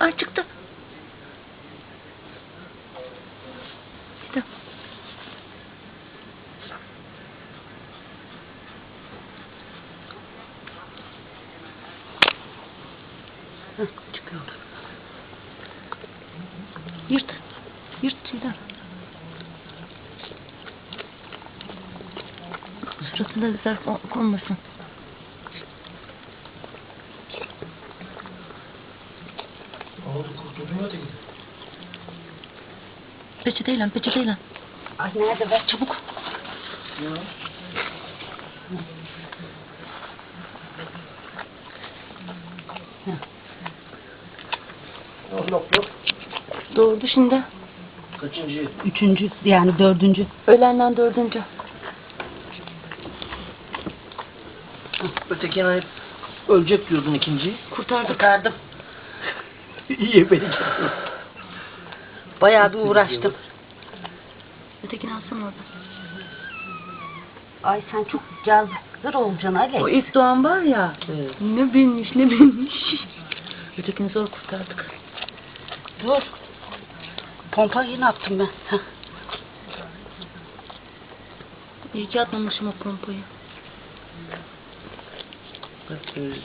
Ay çıktı. Gitti. Heh, çıkıyor. Yırt. Yırt Çiğdem. Suratında zarf o- konmasın. Oldu kurtuldun mu öteki? Peçeteyle peçeteyle. Ay nerede be? Çabuk. Ya. Yok yok yok. Doğurdu şimdi. Kaçıncı? Üçüncü yani dördüncü. Öğlenden dördüncü. Öteki hani ölecek diyordun ikinci. Kurtardık. Kurtardım. İyi beni Bayağı bir uğraştım. Ötekini alsana orada. Ay sen çok cazgır olacaksın O Ali. ilk doğan var ya. Evet. Ne binmiş ne binmiş. Ötekini zor kurtardık. Dur. Pompayı ne yaptım ben? Heh. İyi ki atmamışım o pompayı. Bak yapmış.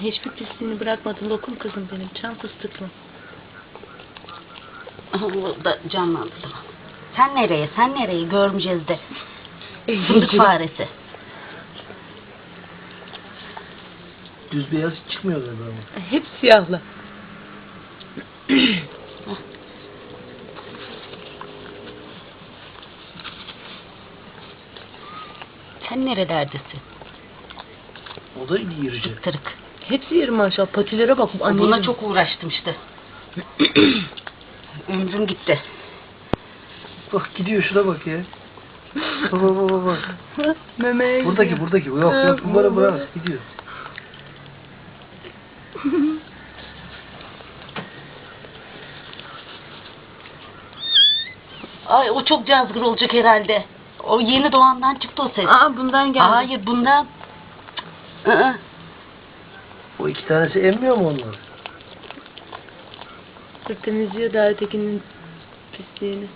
Hiçbir pisliğini bırakmadın lokum kızım benim. Çam fıstıklı. Bu da canlandı. Sen nereye? Sen nereye? Görmeyeceğiz de. Fındık faresi. Düz beyaz hiç çıkmıyor galiba ama. Hep siyahlı. Sen nerelerdesin? O da iyi yürüyecek. Tırık. Hepsi yerim maşallah. Patilere bak. Anne Buna çok uğraştım işte. Ömrüm gitti. Bak gidiyor şuna bak ya. Baba baba bak. Memeye Buradaki gidiyor. buradaki. Yok yok bunlara bu, bırak gidiyor. Ay o çok cazgır olacak herhalde. O yeni doğandan çıktı o ses. Aa bundan geldi. Hayır bundan. Aa, O iki tanesi emmiyor mu onlar? Sırt temizliyor daha ötekinin pisliğini.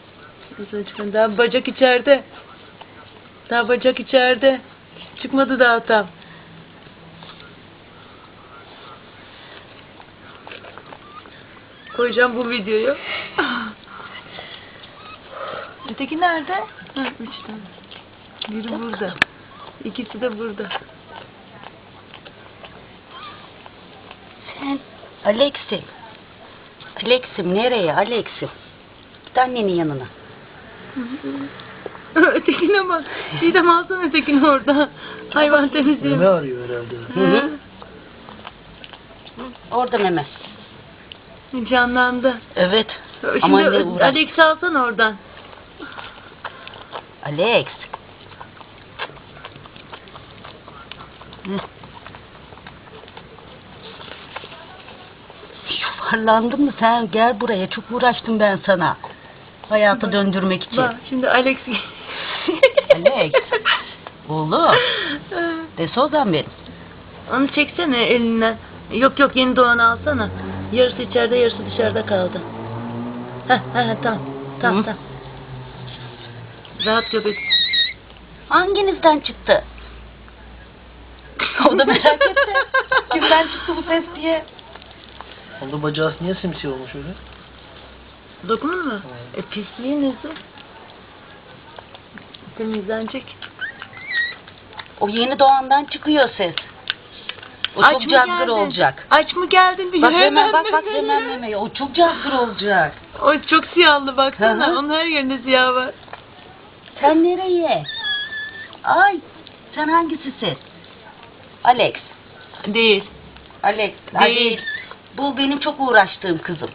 Uzun çıkan. Daha bacak içeride. Daha bacak içeride. Çıkmadı daha tam. Koyacağım bu videoyu. Öteki nerede? Ha, üç tane. Biri burada. İkisi de burada. Sen Alex'im. Alex'im nereye Alex'im? Git annenin yanına. ötekine bak. Çiğdem alsana ötekini orada. Hayvan Meme temizliyor. arıyor herhalde. Hı. Orada meme. Canlandı. Evet. Şimdi Ama ne uğraş. Alex'i alsana oradan. Alex. Hı. Yuvarlandın mı sen? Gel buraya. Çok uğraştım ben sana. Hayata döndürmek için. Bak şimdi Alex Alex. Oğlum. Desozan benim. Onu çeksene elinden. Yok yok yeni doğanı alsana. Yarısı içeride yarısı dışarıda kaldı. Heh heh, tamam. Tamam Hı. tamam. Rahat göbek. Hanginizden çıktı? O da merak etti. Kimden çıktı bu ses diye. Onda bacağı niye simsiyah olmuş öyle? Dokunur mu? Evet. E pisliği nesi? Temizlenecek. O yeni doğandan çıkıyor ses. O Aç çok cazgır geldin? olacak. Aç mı geldin? Bir Bak hemen bak bak hemen memeye. O çok cazgır olacak. O çok siyahlı baksana. Hı hı. Onun her yerinde siyah var. Sen nereye? Ay sen hangisisin? Alex. Değil. Alex. Değil. Hadi. Bu benim çok uğraştığım kızım.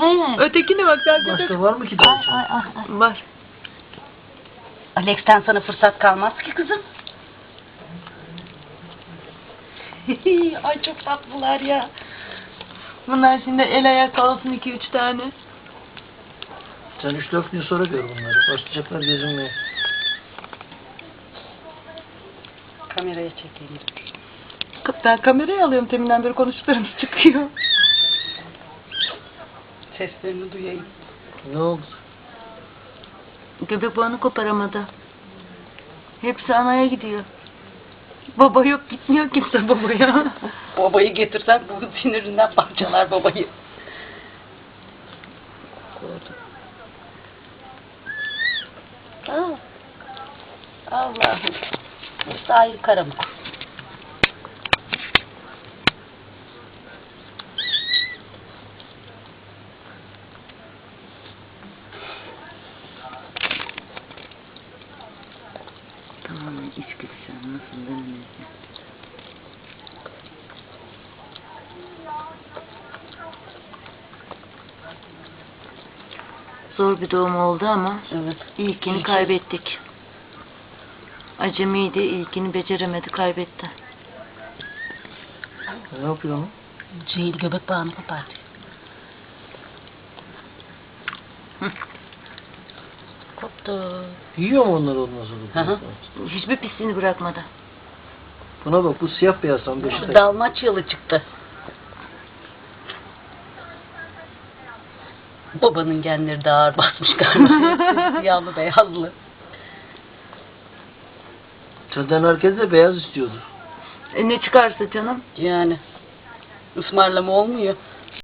He. Ötekine bak sen Başka var mı ki daha? Ay, ay, ay, ay. Var. Alex'ten sana fırsat kalmaz ki kızım. ay çok tatlılar ya. Bunlar şimdi el ayak olsun iki üç tane. Sen 3-4 gün sonra gör bunları. Başlayacaklar gezinmeye. Kameraya çekeyim. Ben kameraya alıyorum teminden beri konuştuklarımız çıkıyor. Seslerini duyayım. Ne oldu? Göbek bağını koparamadı. Hepsi anaya gidiyor. Baba yok gitmiyor kimse babaya. Babayı getirsen bu sinirinden parçalar babayı. Aa, Allah'ım. Müstahil karamuk. Zor bir doğum oldu ama Evet. ilkini kaybettik. Acemiydi, ilkini beceremedi, kaybetti. Ne yapıyor onu? Cehil göbek bağını kopardı. Hı. Koptu. Yiyor mu onları ondan sonra? hı. Hiçbir pisliğini bırakmadı. Buna bak bu siyah beyaz Beşiktaş. Dalmaçyalı çıktı. Babanın genleri de ağır basmış galiba. Siyahlı beyazlı. Senden herkes de beyaz istiyordu. E ne çıkarsa canım. Yani ısmarlama olmuyor.